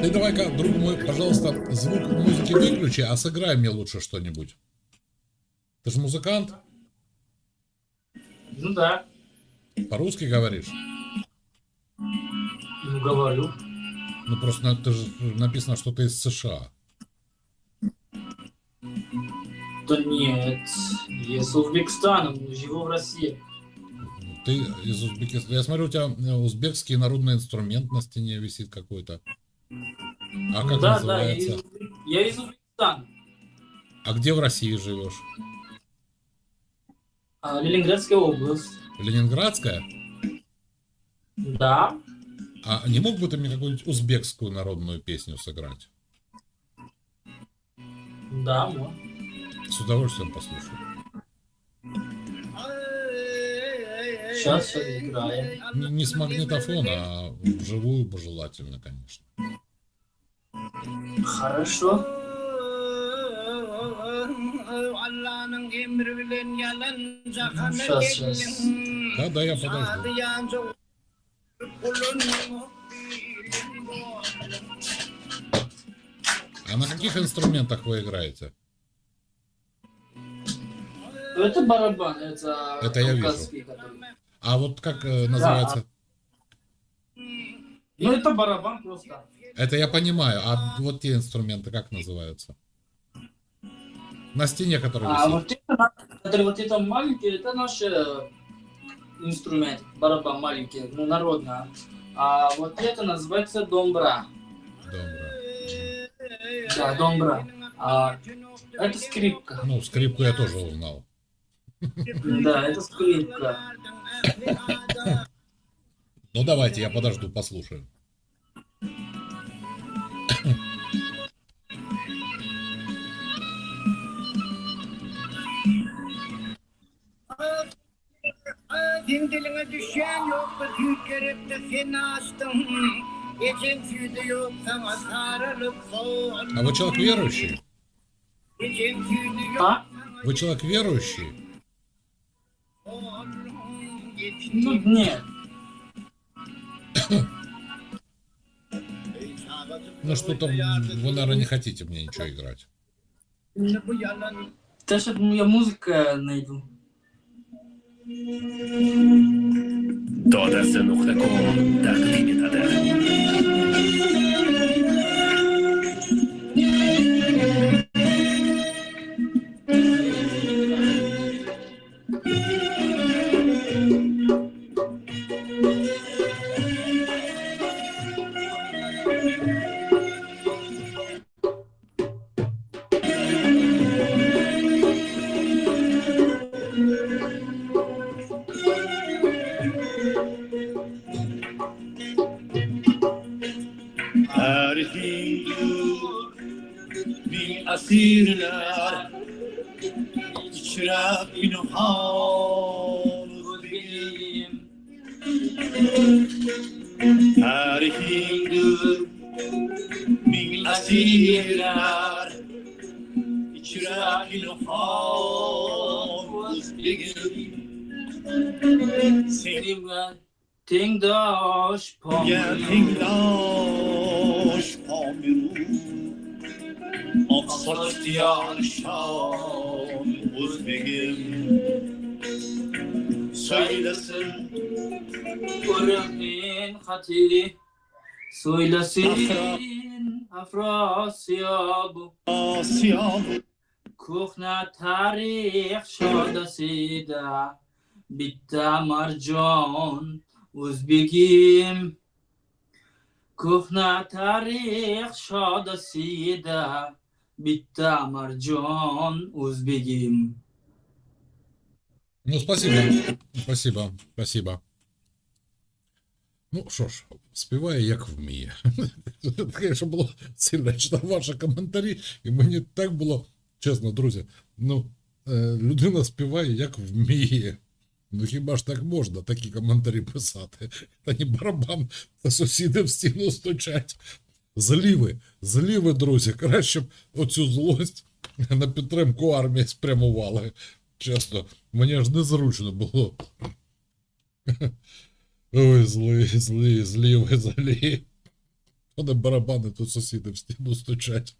Ты давай-ка, друг мой, пожалуйста, звук музыки выключи, а сыграй мне лучше что-нибудь. Ты же музыкант? Ну да, По-русски говоришь? ну говорю. Ну просто на- ты же написано, что ты из США. Да нет, я с Узбекистана, живу в России. Ты из Узбекистана. Я смотрю, у тебя э, узбекский народный инструмент на стене висит какой-то. А как да, да, я из, называется? Узбек- я из Узбекистана. А где в России живешь? А, Ленинградская область. Ленинградская? Да, А не мог бы ты мне какую-нибудь узбекскую народную песню сыграть? да, вот. С удовольствием послушаю. Сейчас играем. Не, не с магнитофона, а вживую бы желательно, конечно. Хорошо. Şas, şas. Да, да, я подожду. А на каких инструментах вы играете? Это барабан, это... Это я вижу. который- А вот как э, называется? Ну это барабан просто. Это я понимаю. А вот те инструменты как называются? На стене, который А висит. вот это, вот это маленький, это наш э, инструмент, барабан маленький, ну народный. А вот это называется домбра. Добро. Да, домбра. А это скрипка. Ну, скрипку я тоже узнал. Да, это скрипка. Ну, давайте, я подожду, послушаю. Din diline düşen yoktu de seni açtım Geçen tüydü yok sana sarılıp sol А вы человек верующий? Geçen tüydü yok А? Вы человек верующий? sol Ну нет. Ну, что-то вы, наверное, не хотите мне ничего играть. Bu yalan Сейчас я музыка найду. Dodası.com takdim eder. hindur bin asirler İçraf bin haldim Her hindur bin asirler İçraf bin haldim Sing, sing the dosh, pong. Yeah, sing the مقصد ديار الشام وربقم söylesin Kur'an'ın hati söylesin Afrasyabu Afrasyabu Kuhna tarih şadası da bitti marcan Uzbekim. Kuhna tarih şadasida Bitta marcan Uzbegim Ну, спасибо. Спасибо. Спасибо. Ну що ж, співає як вміє. Це, конечно, було сильно читав ваші коментарі, і мені так було, чесно, друзі, ну, е, людина співає як вміє. Ну хіба ж так можна такі коментарі писати? Та не барабан, та сусіди в стіну стучать. Зліви, зліви, друзі, краще б оцю злость на підтримку армії спрямували. Чесно, мені аж незручно було. Ой, злі, злі, злі ви злі. Вони барабани тут сусіди в стіну стучать.